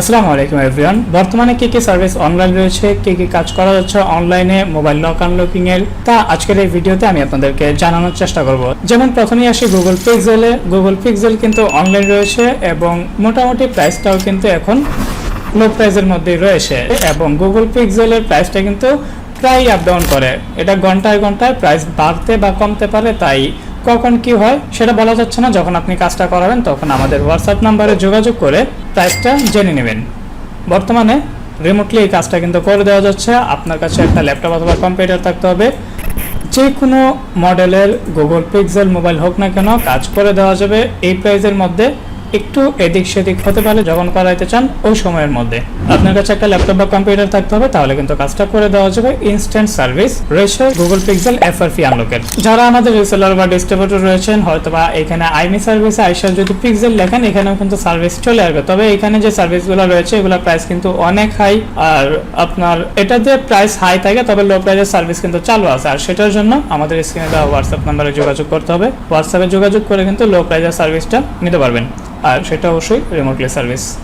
আসসালামু আলাইকুম এভরিওয়ান বর্তমানে কি কি সার্ভিস অনলাইন রয়েছে, কি কি কাজ করা যাচ্ছে অনলাইনে মোবাইল লক আনলকিং এর তা আজকের এই ভিডিওতে আমি আপনাদেরকে জানানোর চেষ্টা করব। যেমন প্রথমেই আসি গুগল পিক্সেলে গুগল পিক্সেল কিন্তু অনলাইন রয়েছে এবং মোটামুটি প্রাইসটাও কিন্তু এখন লো প্রাইসের মধ্যেই রয়েছে এবং গুগল পিক্সেলের প্রাইসটা কিন্তু প্রায় আপ ডাউন করে। এটা ঘন্টায় ঘন্টায় প্রাইস বাড়তে বা কমতে পারে, তাই কখন কি হয় সেটা বলা যাচ্ছে না। যখন আপনি কাজটা করাবেন, তখন আমাদের হোয়াটসঅ্যাপ নাম্বারে যোগাযোগ করে প্রাইসটা জেনে নেবেন। বর্তমানে রিমোটলি এই কাজটা কিন্তু করে দেওয়া যাচ্ছে। আপনার কাছে একটা ল্যাপটপ অথবা কম্পিউটার থাকতে হবে। যে কোনো মডেলের গুগল পিক্সেল মোবাইল হোক না কেন, কাজ করে দেওয়া যাবে। এই প্রাইজের মধ্যে একটু এদিক সেদিক হতে পারে যখন করাইতে চান ওই সময়ের মধ্যে। আপনার কাছে একটা ল্যাপটপ বা কম্পিউটার থাকতে হবে, তাহলে কিন্তু কাজটা করে দেওয়া যাবে ইনস্ট্যান্ট সার্ভিস রয়েছে গুগল পিক্সেল এফআরপি আনলকের যারা আমাদের রিসেলার বা ডিস্ট্রিবিউটর রয়েছেন হয়তো বা এখানে আইমি সার্ভিসে আইসার যদি পিক্সেল লেখেন, এখানেও কিন্তু সার্ভিস চলে আসবে। তবে এখানে যে সার্ভিসগুলো রয়েছে, এগুলোর প্রাইস কিন্তু অনেক হাই আর আপনার এটাতে প্রাইস হাই থাকে, তবে লো প্রাইসের সার্ভিস কিন্তু চালু আছে। আর সেটার জন্য আমাদের স্ক্রিনে দেওয়া হোয়াটসঅ্যাপ নাম্বারে যোগাযোগ করতে হবে। হোয়াটসঅ্যাপে যোগাযোগ করে কিন্তু লো প্রাইসের সার্ভিসটা নিতে পারবেন। আর সেটা অবশ্যই রিমোটলি সার্ভিস।